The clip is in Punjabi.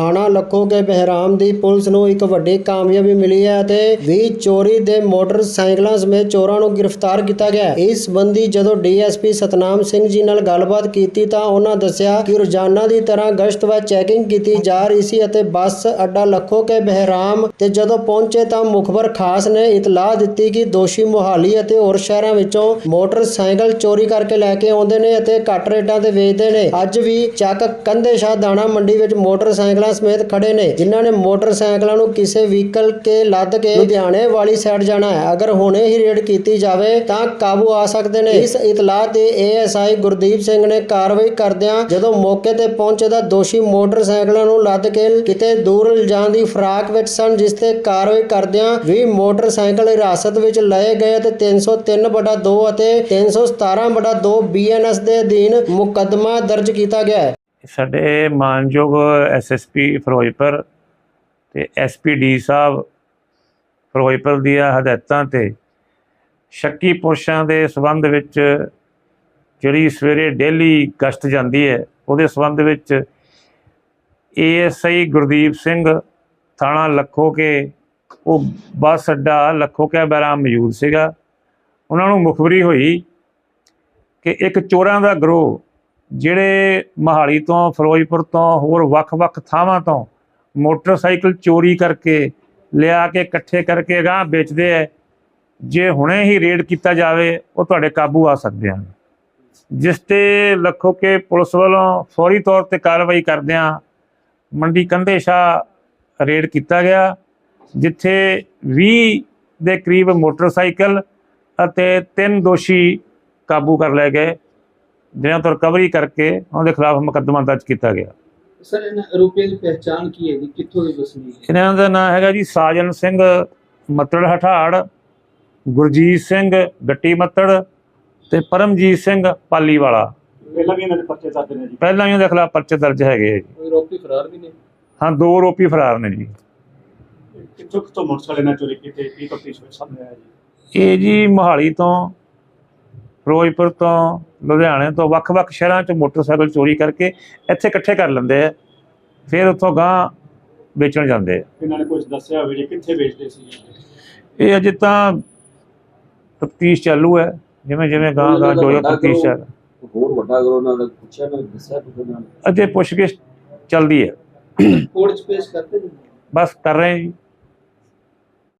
ਥਾਣਾ ਲੱਖੋ ਕੇ ਬਹਿਰਾਮ ਦੀ, ਪੁਲਿਸ ਨੂੰ ਇੱਕ ਵੱਡੀ ਕਾਮਯਾਬੀ ਮਿਲੀ ਹੈ ਅਤੇ 20 ਚੋਰੀ ਦੇ ਮੋਟਰਸਾਈਕਲਾਂ ਸਮੇਤ ਚੋਰਾਂ ਨੂੰ ਗ੍ਰਿਫਤਾਰ ਕੀਤਾ ਗਿਆ ਇਸ ਸੰਬੰਧੀ ਜਦੋਂ ਡੀਐਸਪੀ ਸਤਨਾਮ ਸਿੰਘ ਜੀ ਨਾਲ ਗੱਲਬਾਤ ਕੀਤੀ ਤਾਂ ਉਹਨਾਂ ਦੱਸਿਆ ਕਿ ਰੋਜ਼ਾਨਾ ਦੀ ਤਰ੍ਹਾਂ ਗਸ਼ਤ ਵਾ ਚੈਕਿੰਗ ਕੀਤੀ ਜਾ ਰਹੀ ਸੀ ਅਤੇ ਬੱਸ ਅੱਡਾ ਲੱਖੋ ਬਹਿਰਾਮ ਤੇ ਜਦੋਂ ਪਹੁੰਚੇ ਤਾਂ ਮੁਖਬਰ ਖਾਸ ਨੇ ਇਤਲਾਹ ਦਿੱਤੀ ਕਿ ਦੋਸ਼ੀ ਮੋਹਾਲੀ ਅਤੇ ਹੋਰ ਸ਼ਹਿਰਾਂ ਵਿੱਚੋਂ ਮੋਟਰਸਾਈਕਲ ਚੋਰੀ ਕਰਕੇ ਲੈ ਕੇ ਆਉਂਦੇ ਨੇ ਅਤੇ ਘੱਟ ਰੇਟਾਂ ਤੇ ਵੇਚਦੇ ਨੇ। ਅੱਜ ਵੀ ਚੱਕ ਕੰਦੇ ਸ਼ਾਹ ਦਾਣਾ ਮੰਡੀ ਵਿੱਚ ਮੋਟਰਸਾਈਕਲ ਸਮੇਤ ਖੜੇ ਨੇ। ਜਿਨ੍ਹਾਂ ਨੇ ਮੋਟਰਸਾਈਕਲਾਂ ਨੂੰ ਕਿਸੇ ਵਹੀਕਲ ਕੇ ਲੱਦ ਕੇ ਲੁਧਿਆਣੇ ਵਾਲੀ ਸਾਈਡ ਜਾਣਾ ਹੈ। ਅਗਰ ਹੁਣੇ ਹੀ ਰੇਡ ਕੀਤੀ ਜਾਵੇ ਤਾਂ ਕਾਬੂ ਆ ਸਕਦੇ ਨੇ। ਇਸ ਇਤਲਾਹ ਤੇ ਏਐਸਆਈ ਗੁਰਦੀਪ ਸਿੰਘ ਨੇ ਕਾਰਵਾਈ ਕਰਦਿਆਂ ਜਦੋਂ ਮੌਕੇ ਤੇ ਪਹੁੰਚੇ ਤਾਂ ਦੋਸ਼ੀ ਮੋਟਰਸਾਈਕਲਾਂ ਨੂੰ ਲੱਦ ਕੇ ਕਿਤੇ ਦੂਰ ਲਿਜਾਣ ਦੀ ਫਰਾਕ ਵਿੱਚ ਸਨ, ਜਿਸ ਤੇ ਕਾਰਵਾਈ ਕਰਦਿਆਂ ਵੀ ਮੋਟਰਸਾਈਕਲ ਹਿਰਾਸਤ ਵਿੱਚ ਲਏ ਗਏ ਤੇ 303 ਬਟਾ 2 ਅਤੇ 317 ਬਟਾ 2 ਬੀਐਨਐਸ ਦੇ ਅਧੀਨ ਮੁਕੱਦਮਾ ਦਰਜ ਕੀਤਾ ਗਿਆ ਹੈ। ਸਾਡੇ ਮਾਨਯੋਗ ਐਸਐਸਪੀ ਫਿਰੋਜ਼ਪੁਰ ਤੇ ਐਸਪੀਡੀ ਸਾਹਿਬ ਫਿਰੋਜ਼ਪੁਰ ਦੀਆਂ ਹਦਾਇਤਾਂ ਤੇ ਸ਼ੱਕੀ ਪੁਰਸ਼ਾਂ ਦੇ ਸਬੰਧ ਵਿੱਚ ਜਿਹੜੀ ਸਵੇਰੇ ਡੇਲੀ ਗਸ਼ਤ ਜਾਂਦੀ ਹੈ, ਉਹਦੇ ਸਬੰਧ ਵਿੱਚ ਏਐਸਆਈ ਗੁਰਦੀਪ ਸਿੰਘ ਥਾਣਾ ਲੱਖੋ ਕੇ ਉਹ ਬੱਸ ਅੱਡਾ ਲੱਖੋ ਕੇ ਬੈਰਾਮ ਮੌਜੂਦ ਸੀਗਾ। ਉਹਨਾਂ ਨੂੰ ਮੁਖਬਰੀ ਹੋਈ ਕਿ ਇੱਕ ਚੋਰਾਂ ਦਾ ਗਰੋਹ ਜਿਹੜੇ ਮਹਾਲੀ ਤੋਂ, ਫਿਰੋਜ਼ਪੁਰ ਤੋਂ, ਹੋਰ ਵੱਖ-ਵੱਖ ਥਾਵਾਂ ਤੋਂ ਮੋਟਰਸਾਈਕਲ ਚੋਰੀ ਕਰਕੇ ਲਿਆ ਕੇ, ਇਕੱਠੇ ਕਰਕੇ ਗਾਂ ਵੇਚਦੇ ਐ, ਜੇ ਹੁਣੇ ਹੀ ਰੇਡ ਕੀਤਾ ਜਾਵੇ, ਉਹ ਤੁਹਾਡੇ ਕਾਬੂ ਆ ਸਕਦੇ ਹਨ। ਜਿਸ ਤੇ ਲੱਖੋ ਕੇ ਪੁਲਿਸ ਵੱਲੋਂ ਫੌਰੀ ਤੌਰ ਤੇ ਕਾਰਵਾਈ ਕਰਦਿਆਂ ਮੰਡੀ ਕੰਧੇ ਸ਼ਾਹ ਰੇਡ ਕੀਤਾ ਗਿਆ, ਜਿੱਥੇ 20 ਦੇ ਕਰੀਬ ਮੋਟਰਸਾਈਕਲ ਅਤੇ ਤਿੰਨ ਦੋਸ਼ੀ ਕਾਬੂ ਕਰ ਲਏ ਗਏ। ਜਿਨ੍ਹਾਂ ਤੋਂ ਰਿਕਵਰੀ ਕਰਕੇ ਉਹਨਾਂ ਦੇ ਖਿਲਾਫ ਮੁਕੱਦਮਾ ਦਰਜ ਕੀਤਾ ਗਿਆ। ਸਰ ਇਹਨਾਂ ਆਰੋਪੀਆਂ ਦੀ ਪਹਿਚਾਣ ਕੀ ਹੈ ਜੀ? ਕਿੱਥੋਂ ਦੇ ਵਸਨੀਕ ਹੈ? ਇਹਨਾਂ ਦਾ ਨਾਮ ਹੈਗਾ ਜੀ ਸਾਜਨ ਸਿੰਘ ਮੱਤੜ ਹਠਾੜ ਗੁਰਜੀਤ ਸਿੰਘ ਗੱਟੀ ਮੱਤੜ ਤੇ ਪਰਮਜੀਤ ਸਿੰਘ ਪਾਲੀਵਾਲਾ। ਪਹਿਲਾਂ ਵੀ ਇਹਨਾਂ ਦੇ ਪਰਚੇ ਦਰਜ ਨੇ ਜੀ। ਪਹਿਲਾਂ ਹੀ ਉਹਦੇ ਖਿਲਾਫ ਪਰਚੇ ਦਰਜ ਹੈਗੇ ਆ ਜੀ। ਕੋਈ ਆਰੋਪੀ ਫਰਾਰ ਵੀ ਨੇ? ਹਾਂ ਦੋ ਆਰੋਪੀ ਫਰਾਰ ਨੇ ਜੀ। ਕਿੱਥੋਂ ਕਿੱਥੋਂ ਮੋਟਰਸਾਈਕਲ ਨਾਲ ਚੋਰੀ ਕੀਤੇ? ਕੀ ਤਫਤੀਸ਼ ਵਿੱਚ ਸਾਹਮਣੇ ਆਇਆ ਜੀ? ਇਹ ਜੀ ਮੋਹਾਲੀ ਤੋਂ ਫਿਰੋਜ਼ਪੁਰ ਤੋਂ ਲੁਧਿਆਣੇ ਤੋਂ ਵੱਖ-ਵੱਖ ਸ਼ਹਿਰਾਂ 'ਚ ਮੋਟਰਸਾਈਕਲ ਚੋਰੀ ਕਰਕੇ ਇੱਥੇ ਇਕੱਠੇ ਕਰ ਲੈਂਦੇ ਆ ਫਿਰ ਉੱਥੋਂ ਗਾਂ ਵੇਚਣ ਜਾਂਦੇ ਆ। ਇਹਨਾਂ ਨੇ ਕੁਝ ਦੱਸਿਆ ਹੋਵੇ ਜੀ ਕਿੱਥੇ ਵੇਚਦੇ ਸੀ? ਇਹ ਅਜੇ ਤਾਂ ਤਫਤੀਸ਼ ਚਾਲੂ ਹੈ ਜਿਵੇਂ ਜਿਵੇਂ ਗਾਂ ਗਾਂ ਜੋ ਜੋ ਤਫਤੀਸ਼ ਹੈ ਹੋਰ ਵੱਡਾ ਕਰੋ ਉਹਨਾਂ ਦਾ ਪੁੱਛਿਆ ਮੈਂ ਦੱਸਿਆ ਕੁਝ ਨੇ? ਅਜੇ ਪੁੱਛਗਿੱਛ ਚੱਲਦੀ ਹੈ। ਕੋਰਟ 'ਚ ਪੇਸ਼ ਕਰਤੇ ਜੀ ਬਸ ਕਰ ਰਹੇ ਹਾਂ ਜੀ।